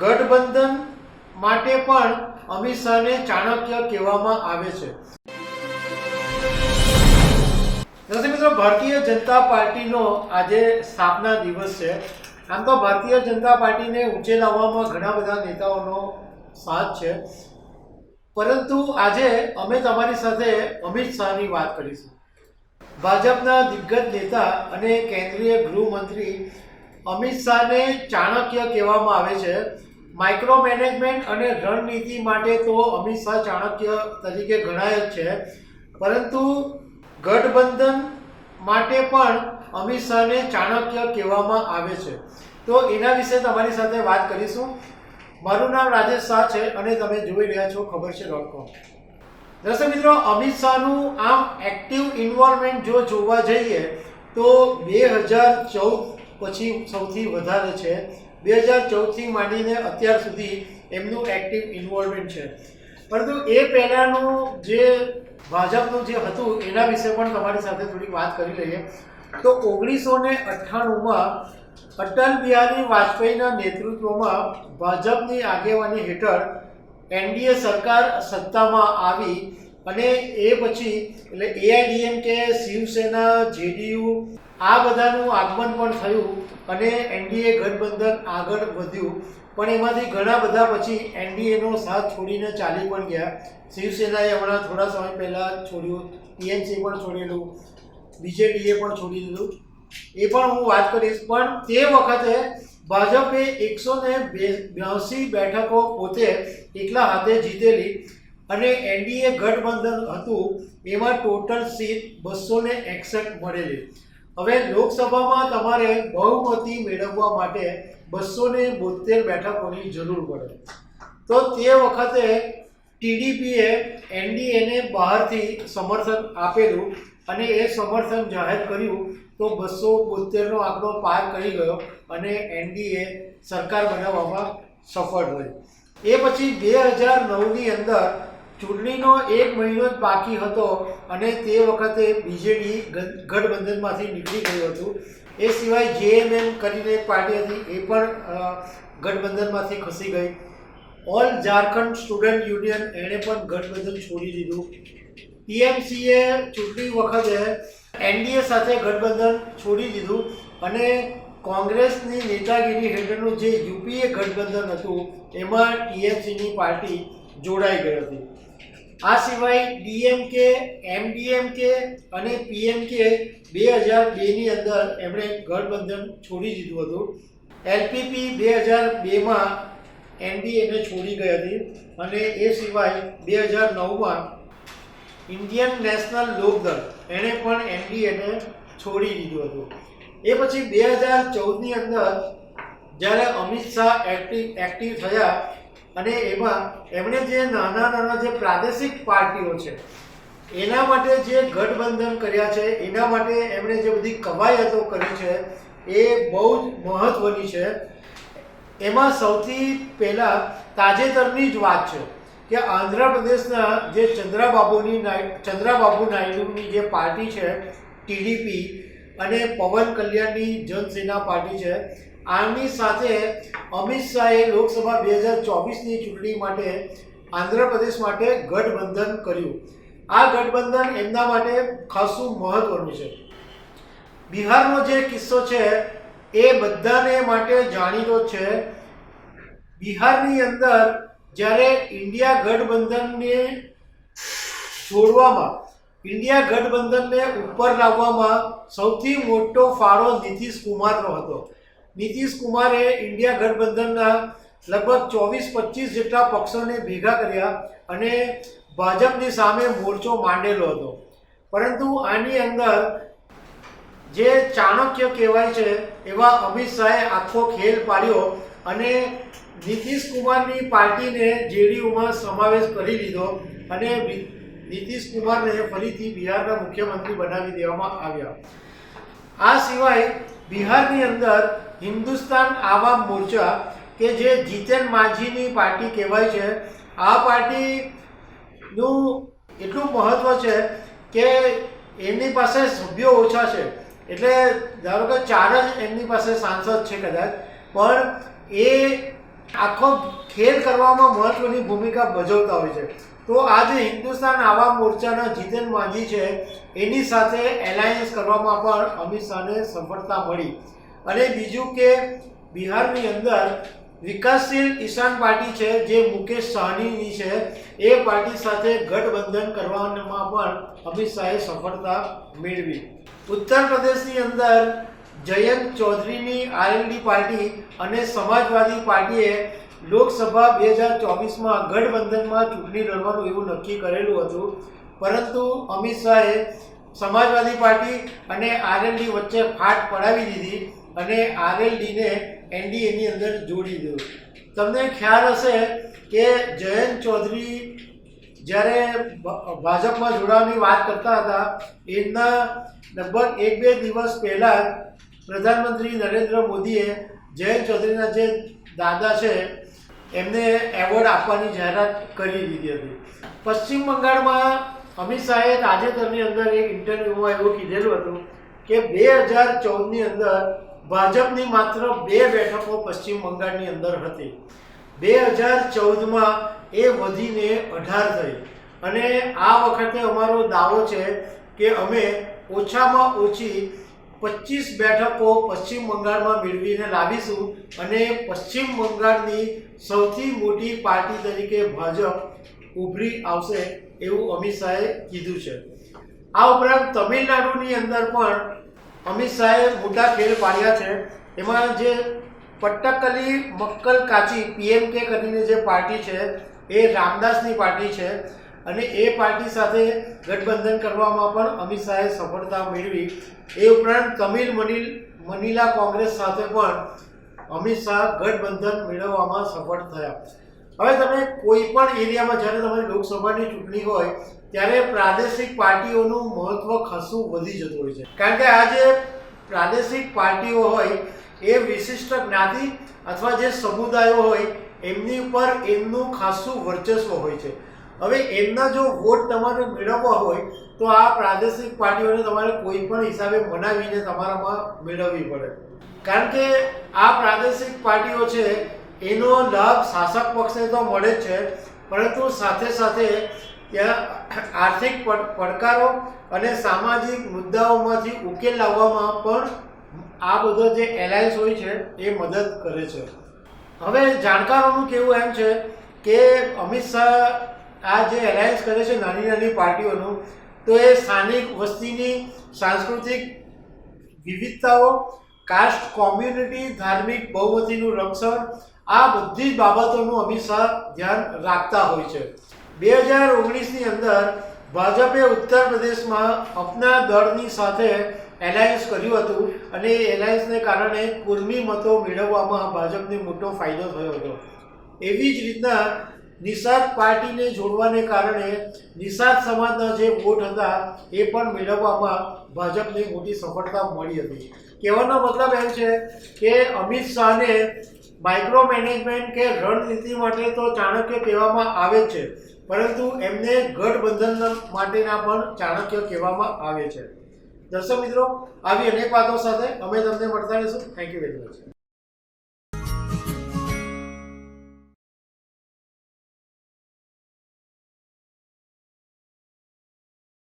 ગઠબંધન માટે પણ અમિત શાહને ચાણક્ય કહેવામાં આવે છે. દર્શક મિત્રો, ભારતીય જનતા પાર્ટીનો આજે સ્થાપના દિવસ છે. આમ તો ભારતીય જનતા પાર્ટીને ઊંચે લાવવામાં ઘણા બધા નેતાઓનો સાથ છે. પરંતુ આજે અમે તમારી સાથે અમિત શાહની વાત કરીશું. ભાજપના દિગ્ગજ નેતા અને કેન્દ્રીય ગૃહમંત્રી અમિત શાહને ચાણક્ય કહેવામાં આવે છે. માઇક્રો મેનેજમેન્ટ અને રણનીતિ માટે તો અમિત શાહ ચાણક્ય તરીકે ગણાય જ છે. પરંતુ ગઠબંધન માટે પણ અમિત શાહને ચાણક્ય કહેવામાં આવે છે. તો એના વિશે તમારી સાથે વાત કરીશું. મારું નામ રાજેશ શાહ છે અને તમે જોઈ રહ્યા છો ખબર છે ડોટ કોમ દર્શક મિત્રો, અમિત શાહનું આમ એક્ટિવ ઇન્વોલ્વમેન્ટ જો જોવા જઈએ, તો બે હજાર ચૌદ પછી સૌથી વધારે છે. બે હજાર ચૌદથી માંડીને અત્યાર સુધી એમનું એક્ટિવ ઇન્વોલ્વમેન્ટ છે. પરંતુ એ પહેલાંનું જે ભાજપનું જે હતું, એના વિશે પણ તમારી સાથે થોડી વાત કરી લઈએ. તો ઓગણીસો ને અઠ્ઠાણુંમાં અટલ બિહારી વાજપેયીના નેતૃત્વમાં ભાજપની આગેવાની હેઠળ એનડીએ સરકાર સત્તામાં આવી અને એ પછી એટલે એઆઈડીએમ કે શિવસેના જેડીયુ આ બધાનું આગમન પણ થયું અને એનડીએ ગઠબંધન આગળ વધ્યું. પણ એમાંથી ઘણા બધા પછી એનડીએનો સાથ છોડીને ચાલી પણ ગયા. શિવસેનાએ હમણાં થોડા સમય પહેલાં છોડ્યું ટીએમસી પણ છોડેલું, બીજેડીએ પણ છોડી દીધું. એ પણ હું વાત કરીશ, પણ તે વખતે ભાજપે એકસો ને બ્યાસી બેઠકો પોતે એકલા હાથે જીતેલી અને એનડીએ ગઠબંધન હતું, એમાં ટોટલ સીટ બસો ને એકસઠ મળેલી. હવે લોકસભામાં તમારે બહુમતી મેળવવા માટે બસો ને બોતેર બેઠકોની જરૂર પડે. તો તે વખતે ટીડીપીએ એનડીએને બહારથી સમર્થન આપેલું અને એ સમર્થન જાહેર કર્યું તો બસો બોતેરનો આંકડો પાર કરી ગયો અને એનડીએ સરકાર બનાવવામાં સફળ રહી એ પછી બે હજાર નવની અંદર ચૂંટણીનો એક મહિનો જ બાકી હતો અને તે વખતે બીજેડી ગઠબંધનમાંથી નીકળી ગયું હતું. એ સિવાય જેએમએમ કરીને એક પાર્ટી હતી, એ પણ ગઠબંધનમાંથી ખસી ગઈ. ઓલ ઝારખંડ સ્ટુડન્ટ યુનિયન એણે પણ ગઠબંધન છોડી દીધું. ટીએમસીએ ચૂંટણી વખતે એનડીએ સાથે ગઠબંધન છોડી દીધું અને કોંગ્રેસની નેતાગીરી હેઠળનું જે યુપીએ ગઠબંધન હતું, એમાં ટીએમસીની પાર્ટી જોડાઈ ગઈ હતી. આ સિવાય ડીએમકે, એમડીએમકે અને પીએમકે બે હજાર બેની અંદર એમણે ગઠબંધન છોડી દીધું હતું. એલપીપી બે હજાર બેમાં એનડીએને છોડી ગઈ હતી અને એ સિવાય બે હજાર નવમાં ઇન્ડિયન નેશનલ લોકદળ એણે પણ એનડીએને છોડી દીધું હતું. એ પછી બે હજાર ચૌદની અંદર જ્યારે અમિત શાહ એક્ટિવ એક્ટિવ થયા અને એમાં એમણે જે નાના નાના જે પ્રાદેશિક પાર્ટીઓ છે, એના માટે જે ગઠબંધન કર્યા છે, એના માટે એમણે જે બધી કવાયતો કરી છે, એ બહુ જ મહત્ત્વની છે. એમાં સૌથી પહેલાં તાજેતરની જ વાત છે કે આંધ્રપ્રદેશના જે ચંદ્રાબાબુની ચંદ્રાબાબુ નાયડુની જે પાર્ટી છે, ટીડીપી અને પવન કલ્યાણની જનસેના પાર્ટી છે આની સાથે અમિત શાહે લોકસભા બે હજાર ચોવીસની ચૂંટણી માટે આંધ્રપ્રદેશ માટે ગઠબંધન કર્યું. આ ગઠબંધન એમના માટે ખાસું મહત્વનું છે. બિહારનો જે કિસ્સો છે, એ બધાને માટે જાણીતો છે. બિહારની અંદર જ્યારે ઇન્ડિયા ગઠબંધનને છોડવામાં, ઇન્ડિયા ગઠબંધનને ઉપર લાવવામાં સૌથી મોટો ફાળો નીતિશ કુમારનો હતો. નીતિશ કુમારે ઇન્ડિયા ગઠબંધનના લગભગ ચોવીસ પચીસ જેટલા પક્ષોને ભેગા કર્યા અને ભાજપની સામે મોરચો માંડેલો હતો. પરંતુ આની અંદર જે ચાણક્ય કહેવાય છે એવા અમિત શાહે આખો ખેલ પાડ્યો અને નીતિશ કુમારની પાર્ટીને જેડીયુમાં સમાવેશ કરી લીધો અને નીતિશ કુમારને ફરીથી બિહારના મુખ્યમંત્રી બનાવી દેવામાં આવ્યા. આ સિવાય બિહારની અંદર હિન્દુસ્તાન આવામ મોરચા કે જે જીતેન માઝીની પાર્ટી કહેવાય છે, આ પાર્ટીનું એટલું મહત્ત્વ છે કે એમની પાસે સભ્યો ઓછા છે. એટલે ધારો કે ચાર જ એમની પાસે સાંસદ છે કદાચ, પણ એ આખો ખેલ કરવામાં મહત્વની ભૂમિકા ભજવતા હોય છે. તો આજે હિન્દુસ્તાન આવા મોરચાના જીતેન માંઝી છે, એની સાથે એલાયન્સ કરવામાં પણ અમિત શાહને સફળતા મળી. અને બીજું કે બિહારની અંદર વિકાસશીલ ઈશાન પાર્ટી છે, જે મુકેશ સાહનીની છે, એ પાર્ટી સાથે ગઠબંધન કરવામાં પણ અમિત શાહે સફળતા મેળવી. ઉત્તર પ્રદેશની અંદર જયંત ચૌધરીની આરએલડી પાર્ટી અને સમાજવાદી પાર્ટીએ લોકસભા બે હજાર ચોવીસમાં ગઠબંધનમાં ચૂંટણી લડવાનું એવું નક્કી કરેલું હતું. પરંતુ અમિત શાહે સમાજવાદી પાર્ટી અને આરએલડી વચ્ચે ફાટ પડાવી દીધી અને આરએલડીને એનડીએની અંદર જોડી દીધું. તમને ખ્યાલ હશે કે જયંત ચૌધરી જ્યારે ભાજપમાં જોડાવાની વાત કરતા હતા, એમના લગભગ એક બે દિવસ પહેલાં પ્રધાનમંત્રી નરેન્દ્ર મોદીએ જયંત ચૌધરીના જે દાદા છે, એમને એવોર્ડ આપવાની જાહેરાત કરી દીધી હતી. પશ્ચિમ બંગાળમાં અમિત શાહે તાજેતરની અંદર એક ઇન્ટરવ્યૂમાં એવું કીધેલું હતું કે બે હજાર ચૌદની અંદર ભાજપની માત્ર બે બેઠકો પશ્ચિમ બંગાળની અંદર હતી. બે હજાર ચૌદમાં એ વધીને અઢાર થઈ. અને આ વખતે અમારો દાવો છે કે અમે ઓછામાં ઓછી પચીસ બેઠકો પશ્ચિમ બંગાળમાં મેળવીને લાવીશું અને પશ્ચિમ બંગાળની સૌથી મોટી પાર્ટી તરીકે ભાજપ ઉભરી આવશે એવું અમિત શાહે કીધું છે. આ ઉપરાંત તમિલનાડુની અંદર પણ અમિત શાહે મોટા ખેલ પાડ્યા છે. એમાં જે પટ્ટકલી, મક્કલ કાચી પીએમકે કરીને જે પાર્ટી છે એ રામદાસની પાર્ટી છે. અને એ પાર્ટી સાથે ગઠબંધન કરવામાં પણ અમિત શાહે સફળતા મેળવી. એ ઉપરાંત તમિલ મનિલ, મનીલા કોંગ્રેસ સાથે પણ અમિત શાહ ગઠબંધન મેળવવામાં સફળ થયા. હવે તમે કોઈ પણ એરિયામાં જ્યારે તમારી લોકસભાની ચૂંટણી હોય, ત્યારે પ્રાદેશિક પાર્ટીઓનું મહત્વ ખાસું વધી જતું હોય છે. કારણ કે આ જે પ્રાદેશિક પાર્ટીઓ હોય, એ વિશિષ્ટ જ્ઞાતિ અથવા જે સમુદાયો હોય, એમની ઉપર એમનું ખાસું વર્ચસ્વ હોય છે. હવે એમના જો વોટ તમારે મેળવવા હોય, તો આ પ્રાદેશિક પાર્ટીઓને તમારે કોઈ પણ હિસાબે મનાવીને તમારામાં મેળવવી પડે. કારણ કે આ પ્રાદેશિક પાર્ટીઓ છે, એનો લાભ શાસક પક્ષને તો મળે જ છે, પરંતુ સાથે સાથે ત્યાં આર્થિક પડ- પડકારો અને સામાજિક મુદ્દાઓમાંથી ઉકેલ લાવવામાં પણ આ બધો જે એલાયન્સ હોય છે, એ મદદ કરે છે. હવે જાણકારોનું કેવું એમ છે કે અમિત શાહ આ જે એલાયન્સ કરે છે નાની નાની પાર્ટીઓનું, તો એ સ્થાનિક વસ્તીની સાંસ્કૃતિક વિવિધતાઓ, કાસ્ટ કોમ્યુનિટી, ધાર્મિક બહુમતીનું રક્ષણ, આ બધી જ બાબતોનું અમિત શાહ ધ્યાન રાખતા હોય છે. બે હજાર ઓગણીસની અંદર ભાજપે ઉત્તર પ્રદેશમાં અપના દળની સાથે એલાયન્સ કર્યું હતું અને એ એલાયન્સને કારણે કુર્મી મતો મેળવવામાં ભાજપને મોટો ફાયદો થયો હતો. એવી જ રીતના નિષાદ પાર્ટીને જોડવાને કારણે નિષાદ સમાજના જે વોટ હતા એ પણ મેળવવામાં ભાજપને મોટી સફળતા મળી હતી. કહેવાનો મતલબ એમ છે કે અમિત શાહને માઇક્રો મેનેજમેન્ટ કે રણનીતિ માટે તો ચાણક્ય કહેવામાં આવે છે, પરંતુ એમને ગઠબંધન માટેના પણ ચાણક્ય કહેવામાં આવે છે. દર્શક મિત્રો, આવી અનેક વાતો સાથે અમે તમને મળતા રહીશું. Thank you very much